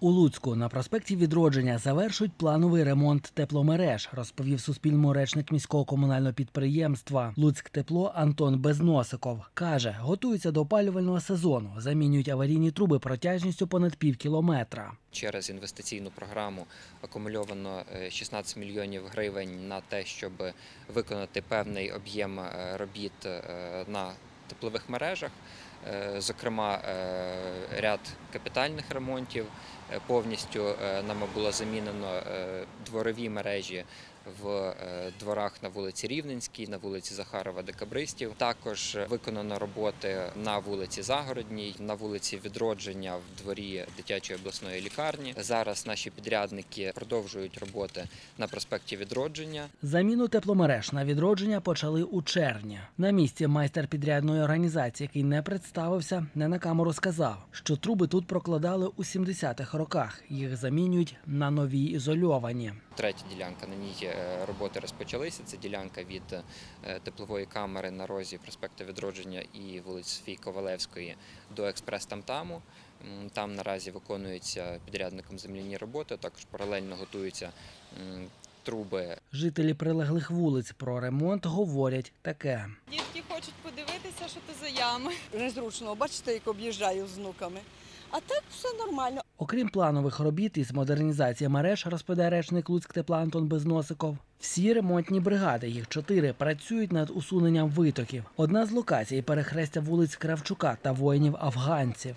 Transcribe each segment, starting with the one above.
У Луцьку на проспекті Відродження завершують плановий ремонт тепломереж, розповів Суспільному речник міського комунального підприємства Луцьктепло Антон Безносиков. Каже, готуються до опалювального сезону, замінюють аварійні труби протяжністю понад пів кілометра. Через інвестиційну програму акумульовано е, 16 мільйонів гривень на те, щоб виконати певний об'єм е, робіт е, на теплових мережах. Е, Зокрема, е, ряд капітальних ремонтів. Е, Повністю нами було замінено дворові мережі в дворах на вулиці Рівненській, на вулиці Захарова Декабристів. Також виконано роботи на вулиці Загородній, на вулиці Відродження в дворі дитячої обласної лікарні. Зараз наші підрядники продовжують роботи на проспекті Відродження. Заміну тепломереж на відродження почали у червні. На місці майстер підрядної організації, який не представився, не на камеру сказав, що труби тут прокладали у 70-х роках. Їх замінюють на нові ізольовані. Третя ділянка на ній е, роботи розпочалися. Це ділянка від е, теплової камери на розі проспекту Відродження і вулиці Софії Ковалевської до експрес-тамтаму. Там наразі виконуються підрядником земляні роботи. Також паралельно готуються труби Жителі прилеглих вулиць про ремонт говорять таке. Хочуть подивитися, що це за ями. незручно. Бачите, як об'їжджаю з внуками. А так все нормально. Окрім планових робіт із модернізації мереж, розповідає речник Луцьктепла Антон Безносиков. Всі ремонтні бригади, їх чотири, працюють над усуненням витоків. Одна з локацій перехрестя вулиць Кравчука та воїнів афганців.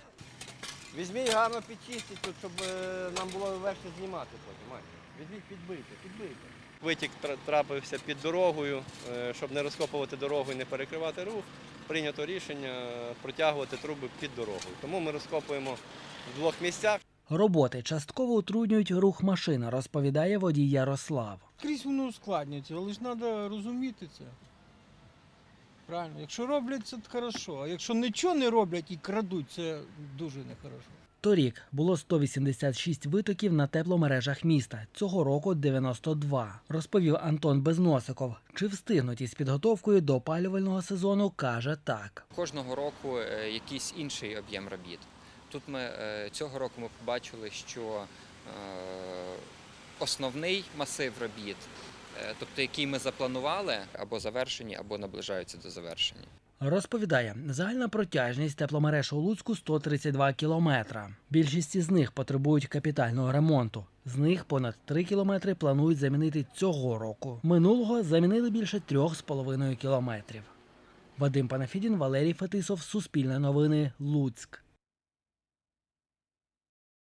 Візьміть гарно підчистіть тут, щоб е, нам було легше знімати потім. Візьміть підбийте, підбийте. Витік трапився під дорогою, е, щоб не розкопувати дорогу і не перекривати рух. Прийнято рішення е, протягувати труби під дорогою. Тому ми розкопуємо в двох місцях. Роботи частково утруднюють рух машин, розповідає водій Ярослав. Крізь воно ускладнюється, але ж треба розуміти це. Правильно, якщо роблять, це хорошо. А якщо нічого не роблять і крадуть, це дуже нехорошо. Торік було 186 витоків на тепломережах міста. Цього року 92, розповів Антон Безносиков. Чи встигнуть із підготовкою до опалювального сезону, каже так. Кожного року е, якийсь інший об'єм робіт. Тут ми е, цього року ми побачили, що е, основний масив робіт, тобто який ми запланували, або завершені, або наближаються до завершення. Розповідає, загальна протяжність тепломереж у Луцьку 132 кілометра. Більшість із них потребують капітального ремонту. З них понад 3 кілометри планують замінити цього року. Минулого замінили більше 3,5 кілометрів. Вадим Панафідін, Валерій Фетисов, Суспільне новини, Луцьк.